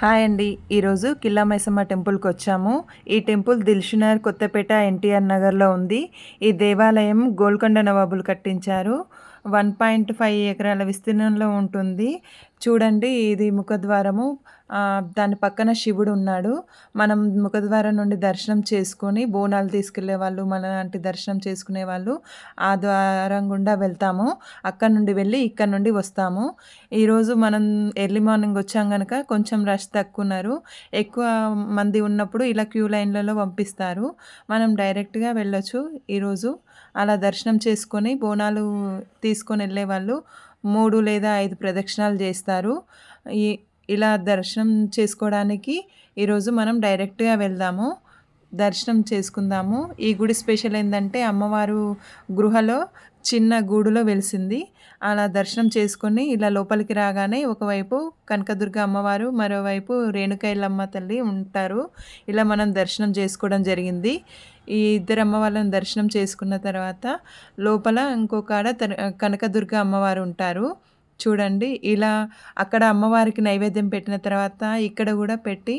Hi అండి. ఈరోజు కిల్లా మైసమ్మ టెంపుల్కి వచ్చాము. ఈ టెంపుల్ దిల్షునగర్ కొత్తపేట ఎన్టీఆర్ నగర్లో ఉంది. ఈ దేవాలయం గోల్కొండ నవాబులు కట్టించారు. వన్ పాయింట్ ఫైవ్ ఎకరాల విస్తీర్ణంలో ఉంటుంది. చూడండి ఇది ముఖద్వారము. దాని పక్కన శివుడు ఉన్నాడు. మనం ముఖద్వారం నుండి దర్శనం చేసుకొని బోనాలు తీసుకెళ్ళే వాళ్ళు మన లాంటి దర్శనం చేసుకునే వాళ్ళు ఆ ద్వారం గుండా వెళ్తాము. అక్కడ నుండి వెళ్ళి ఇక్కడ నుండి వస్తాము. ఈరోజు మనం ఎర్లీ మార్నింగ్ వచ్చాం కనుక కొంచెం రష్ తక్కువ ఉన్నారు ఎక్కువ మంది ఉన్నప్పుడు ఇలా క్యూ లైన్లలో పంపిస్తారు. మనం డైరెక్ట్గా వెళ్ళొచ్చు ఈరోజు. అలా దర్శనం చేసుకొని బోనాలు తీసుకొని వెళ్ళే వాళ్ళు మూడు లేదా ఐదు ప్రదక్షిణాలు చేస్తారు. ఈ ఇలా దర్శనం చేసుకోవడానికి ఈరోజు మనం డైరెక్ట్గా వెళ్దాము. దర్శనం చేసుకుందాము. ఈ గుడి స్పెషల్ ఏంటంటే అమ్మవారు గృహలో చిన్న గూడులో వెలిసింది. అలా దర్శనం చేసుకొని ఇలా లోపలికి రాగానే ఒకవైపు కనకదుర్గ అమ్మవారు మరోవైపు రేణుకైలమ్మ తల్లి ఉంటారు. ఇలా మనం దర్శనం చేసుకోవడం జరిగింది. ఈ ఇద్దరు అమ్మవార్లను దర్శనం చేసుకున్న తర్వాత లోపల ఇంకొక కనకదుర్గ అమ్మవారు ఉంటారు. చూడండి ఇలా అక్కడ అమ్మవారికి నైవేద్యం పెట్టిన తర్వాత ఇక్కడ కూడా పెట్టి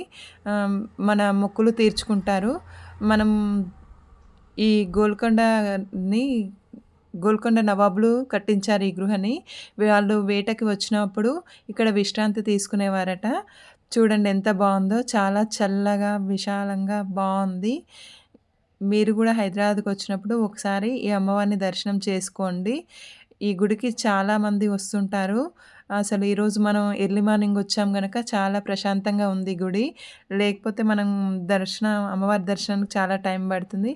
మన మొక్కులు తీర్చుకుంటారు. మనం ఈ గోల్కొండని గోల్కొండ నవాబులు కట్టించారు ఈ గృహని. వాళ్ళు వేటకి వచ్చినప్పుడు ఇక్కడ విశ్రాంతి తీసుకునేవారట. చూడండి ఎంత బాగుందో చాలా చల్లగా విశాలంగా బాగుంది. మీరు కూడా హైదరాబాద్కి వచ్చినప్పుడు ఒకసారి ఈ అమ్మవారిని దర్శనం చేసుకోండి. ఈ గుడికి చాలామంది వస్తుంటారు. అసలు ఈరోజు మనం ఎర్లీ మార్నింగ్ వచ్చాం కనుక చాలా ప్రశాంతంగా ఉంది గుడి. లేకపోతే మనం దర్శనం అమ్మవారి దర్శనానికి చాలా టైం పడుతుంది.